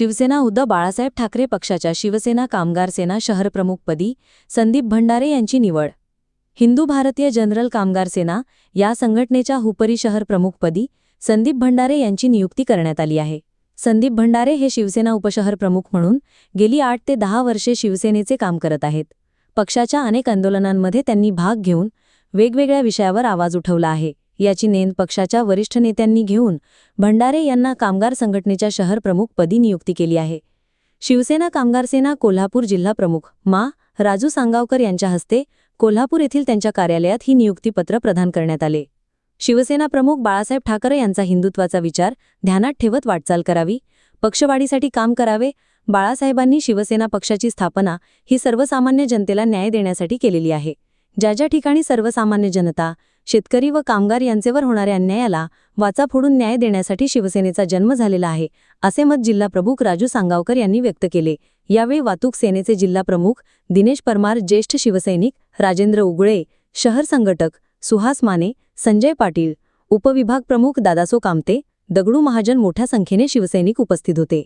शिवसेना उद्धव बाळासाहेब ठाकरे पक्षाच्या शिवसेना कामगार सेना शहरप्रमुखपदी संदीप भंडारे यांची निवड. हिंदू भारतीय जनरल कामगार सेना या संघटनेच्या हुपरी शहर प्रमुखपदी संदीप भंडारे यांची नियुक्ती करण्यात आली आहे. संदीप भंडारे हे शिवसेना उपशहर प्रमुख म्हणून गेली आठ ते दहा वर्षे शिवसेनेचे काम करत आहेत. पक्षाच्या अनेक आंदोलनांमध्ये त्यांनी भाग घेऊन वेगवेगळ्या विषयावर आवाज उठवला आहे. याची नेंद पक्षाच्या वरिष्ठ नेत्यांनी घेऊन भंडारे यांना कामगार संघटनेच्या शहर प्रमुखपदी नियुक्ती केली आहे. शिवसेना कामगार सेना कोल्हापूर जिल्हा प्रमुख मा. राजू सांगावकर यांच्या हस्ते कोल्हापूर येथील त्यांच्या कार्यालयात ही नियुक्तीपत्र प्रदान करण्यात आले. शिवसेना प्रमुख बाळासाहेब ठाकरे यांचा हिंदुत्वाचा विचार ध्यानात ठेवत वाटचाल करावी पक्षवाढीसाठी काम करावे बाळासाहेबांनी शिवसेना पक्षाची स्थापना ही सर्वसामान्य जनतेला न्याय देण्यासाठी केलेली आहे. ज्या ज्या ठिकाणी सर्वसामान्य जनता शेतकरी व कामगार यांचेवर होणाऱ्या अन्यायाला वाचा फोडून न्याय देण्यासाठी शिवसेनेचा जन्म झालेला आहे असे मत जिल्हा प्रमुख राजू सांगावकर यांनी व्यक्त केले. यावेळी वाहतूक सेनेचे जिल्हा प्रमुख दिनेश परमार ज्येष्ठ शिवसैनिक राजेंद्र उगळे शहर संघटक सुहास माने संजय पाटील उपविभाग प्रमुख दादासो कामते दगडू महाजन मोठ्या संख्येने शिवसैनिक उपस्थित होते.